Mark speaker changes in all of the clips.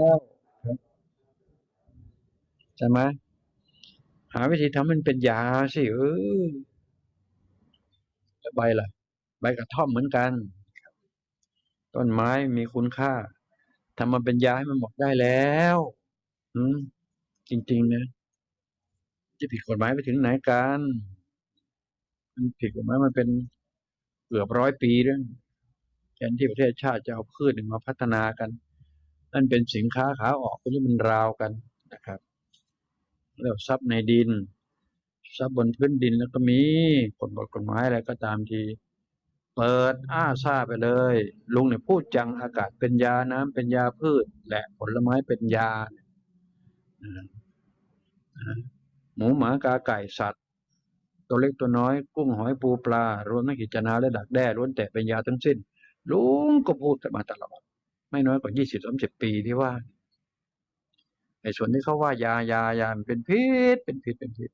Speaker 1: แล้วใช่ไหม หาวิธีทำมันเป็นยาสิเออแล้วใบล่ะ ใบกระท่อมเหมือนกันต้นไม้มีคุณค่าทำมาเป็นยาให้มันหมดได้แล้วอืมจริง ๆ นะจะผิดกฎหมายไปถึงไหนกันมันผิดกฎหมายมันเป็นเกือบร้อยปีแล้วแทนที่ประเทศชาติจะเอาพืชมาพัฒนากัน นั่นเป็นสินค้าขาออกเป็นเรื่มันราวกันนะครับ แล้วทรัพย์ในดินทรัพย์บนพื้นดินแล้วก็มีกฎบทกฎหมายอะไรก็ตามทีเปิดอ้าซ่าไปเลย ลุงเนี่ยพูดจังอากาศเป็นยาน้ำเป็นยาพืช และผลไม้เป็นยานะนะหมูหมากาไก่สัตว์ ตัวเล็กตัวน้อย กุ้งหอยปูปลารวมทั้งกิจนาและดักแด้ล้วนแต่เป็นยาทั้งสิ้น ลุงก็พูดมาตลอด ไม่น้อยกว่ายี่สิบสามสิบปีที่ว่าไอ้ส่วนที่เขาว่ายายายามันเป็นพิษเป็นพิษเป็นพิษ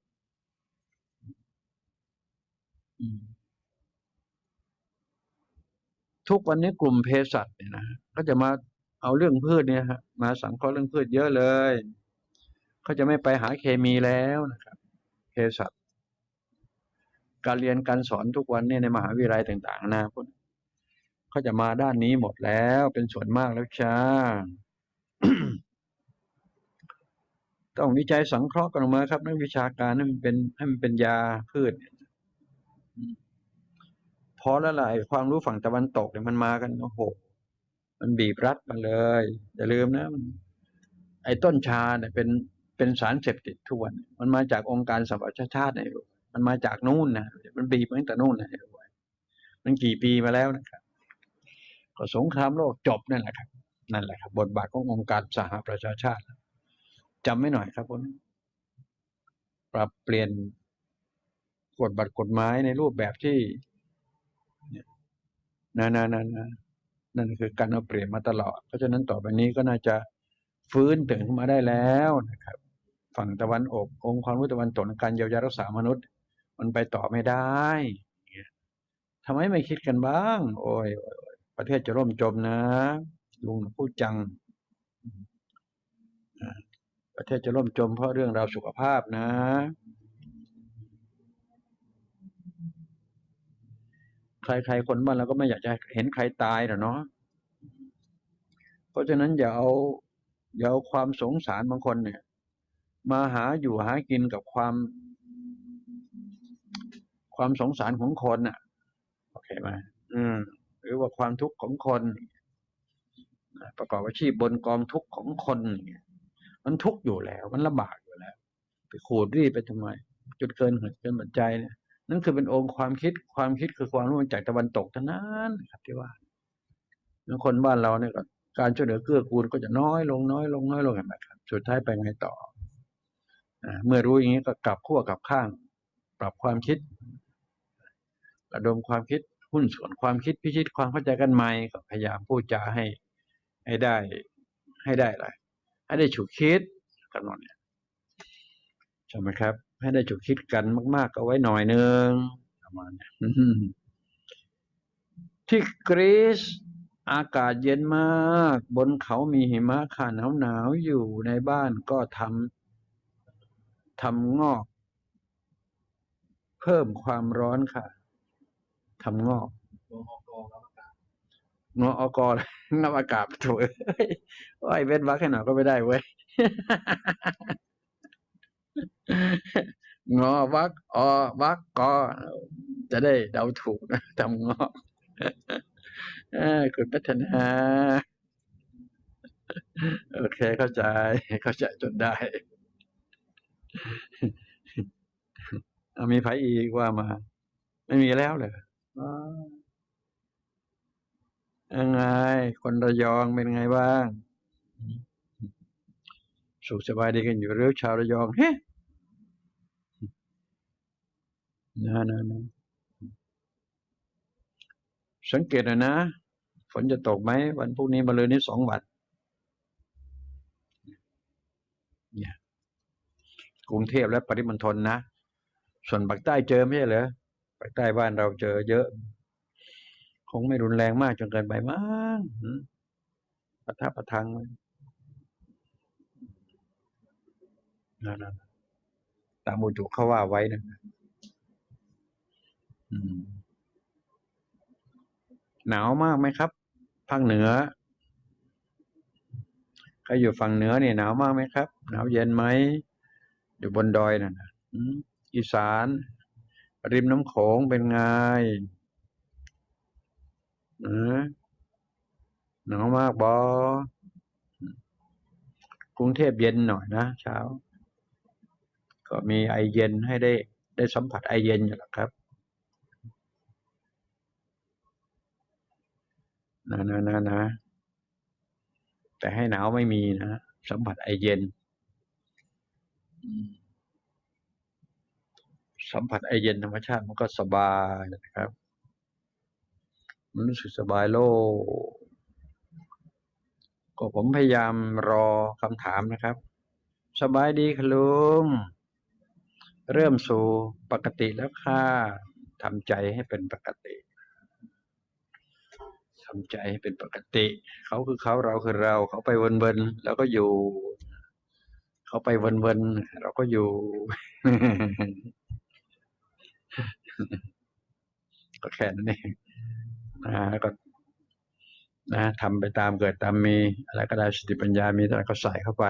Speaker 1: ทุกวันนี้กลุ่มเภสัชเนี่ยนะก็จะมาเอาเรื่องพืชเนี่ยฮะมาสังเคราะห์เรื่องพืชเยอะเลยเขาจะไม่ไปหาเคมีแล้วนะครับเภสัชการเรียนการสอนทุกวันเนี่ยในมหาวิทยาลัยต่างๆนะพวก เขาจะมาด้านนี้หมดแล้วเป็นส่วนมากแล้วจ้าต้องวิจัยสังเคราะห์กันออกมาครับนักวิชาการให้มันเป็นให้มันเป็นยาพืชพอแล้วล่ะความรู้ฝั่งตะวันตกเนี่ยมันมากันโอ้โหมันบีบรัดมาเลยอย่าลืมนะ ไอ้ต้นชาเนี่ยเป็นเป็นสารเสพติดทุกวันมันมาจากองค์การสหประชาชาติในรู้มันมาจากนู่นนะมันบีบมาตั้งแต่นู่นนะมันกี่ปีมาแล้วนะครับ ก็สงครามโลกจบนั่นแหละครับนั่นแหละครับ บทบาทขององค์การสหประชาชาติจำไม่หน่อยครับผมปรับเปลี่ยนกฎบัตรกฎหมายในรูปแบบที่นะนะนะนะนั่นคือการเอาเปรียบมาตลอด เพราะฉะนั้นต่อไปนี้ก็น่าจะฟื้นตื่นขึ้นมาได้แล้วนะครับ ฝั่งตะวันออกองค์ความรู้ตะวันตกในการเยียวยารักษามนุษย์ มันไปต่อไม่ได้ทำไมไม่คิดกันบ้าง โอ้ยอยโอ้ย ประเทศจะร่มจมนะ ลุงพูดจัง ประเทศจะร่มจมเพราะเรื่องราวสุขภาพนะ ใครๆคนบ้านเราก็ไม่อยากจะเห็นใครตายหรอเนาะเพราะฉะนั้นอย่าเอาอย่าเอาความสงสารบางคนเนี่ย มาหาอยู่หากินกับความ ความสงสารของคนน่ะ โอเคไหมอืม หรือว่าความทุกข์ของคนประกอบอาชีพบนกองทุกข์ของคนเนี่ยมันทุกข์อยู่แล้ว มันลำบากอยู่แล้ว ไปขูดรีดไปทำไม จุดเกินเหตุเกินปัจจัยเนี่ยนั่นคือเป็นองค์ความคิดความคิดคือความรู้จากตะวันตกเท่านั้นครับที่ว่าแล้วคนบ้านเราเนี่ยก็การช่วยเหลือเกื้อกูลก็จะน้อยลงน้อยลงน้อยลงเห็นไหมครับสุดท้ายไปไงต่ออ่าเมื่อรู้อย่างนี้ก็กลับขั้วกลับข้าง ปรับความคิดระดมความคิด หุ้นส่วนความคิดพิชิตความเข้าใจกันใหม่ก็พยายามพูดจาให้ให้ได้ให้ได้อะไรให้ได้ฉุกคิดกันหมดเนี่ยใช่ไหมครับ ให้ได้ฉุกคิดกันมากๆก็ไว้หน่อยนึงประมาณนี้ที่กรีซอากาศเย็นมาก บนเขามีหิมะค่ะหนาวหนาวๆอยู่ในบ้านก็ทำทำงอก เพิ่มความร้อนค่ะ ทำงอกงออกอเลยนับอากาศถูกเอ้ยโอ้ยเว้นวักให้หน่อยก็ไม่ได้เว้ยงอวักอวักกอจะได้เดาถูกนะทำงอกเอ้ยคุณพัฒนา โอเคเข้าใจ เข้าใจจนได้เอามีไผอีกว่ามา ไม่มีแล้วเลย อ๋อยังไง คนระยองเป็นไงบ้าง สุขสบายดีกันอยู่หรือชาวระยองเฮ้นะนะนะสังเกตหน่อยนะ ฝนจะตกไหม วันพรุ่งนี้มาเลยนี้สองวันเนี่ยกรุงเทพและปริมณฑลนะ ส่วนปากใต้เจอไม่ใช่เหรอ ปากใต้บ้านเราเจอเยอะ คงไม่รุนแรงมากจนเกินไปมั้งประทับประทังนั่นะตามอุตุเขาว่าไว้นะหนาวมากไหมครับภาคเหนือใครอยู่ฝั่งเหนือเนี่ยหนาวมากไหมครับ หนาวเย็นไหมอยู่บนดอยนั่นนะอีสาน ริมน้ำโขงเป็นไงหนาวมากบอกรุงเทพเย็นหน่อยนะเช้า ก็มีไอเย็นให้ได้ได้สัมผัสไอเย็นอยู่แล้วครับนะนะนะนะแต่ให้หนาวไม่มีนะ สัมผัสไอเย็น อืม สัมผัสไอเย็นธรรมชาติมันก็สบายนะครับ มันรู้สึกสบายโล่ก็ผมพยายามรอคำถามนะครับ สบายดีค่ะลุง เริ่มสู่ปกติแล้วค่ะทำใจให้เป็นปกติทำใจให้เป็นปกติ เขาคือเขาเราคือเรา เขาไปวนๆแล้วก็อยู่ เขาไปวนๆเราก็อยู่ ก็แค่นั้นเองนะก็นะทำไปตามเกิดตามมี อะไรก็ได้สติปัญญามีอะไรก็ใส่เข้าไป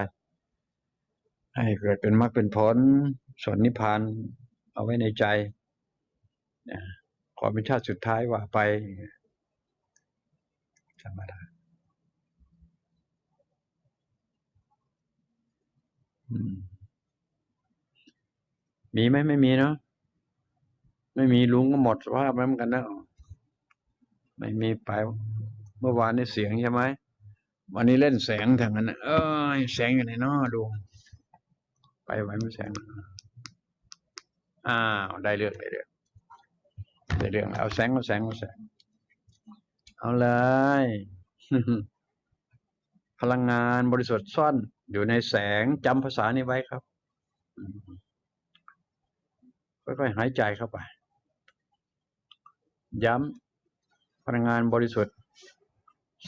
Speaker 1: ให้เกิดเป็นมรรคเป็นผลส่วนนิพพานเอาไว้ในใจนะขอเป็นชาติสุดท้ายว่าไปธรรมดามมีไหมไม่มีเนาะ ไม่มีลุงก็หมดสภาพแล้วเหมือนกันนะไม่มีไปเมื่อวานนี่เสียงใช่ไหมวันนี้เล่นแสงทางนั้นเอ้ยแสงอยู่ในนอดู ไปไว้ไม่แสงอ้าวได้เรื่องได้เรื่องได้เรื่องเอาแสงเอาแสงเอาแสง เอาเลยพลังงานบริสุทธิ์ซ่อนอยู่ในแสงจำภาษานี้ไว้ครับอืมค่อยๆหายใจเข้าไป ย้ำพลังงานบริสุทธิ์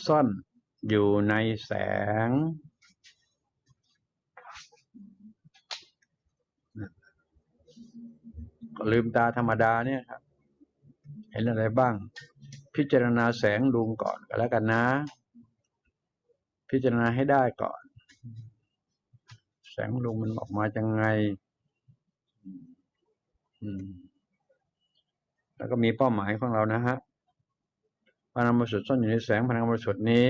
Speaker 1: ซ่อนอยู่ในแสง ลืมตาธรรมดาเนี่ยครับ เห็นอะไรบ้าง พิจารณาแสงลุงก่อนก็แล้วกันนะ พิจารณาให้ได้ก่อน แสงลุงมันออกมาจังไง อืม แล้วก็มีเป้าหมายของเรานะฮะพลังบริสุทธิ์ซ่อนอยู่ในแสงพลังบริสุทธิ์นี้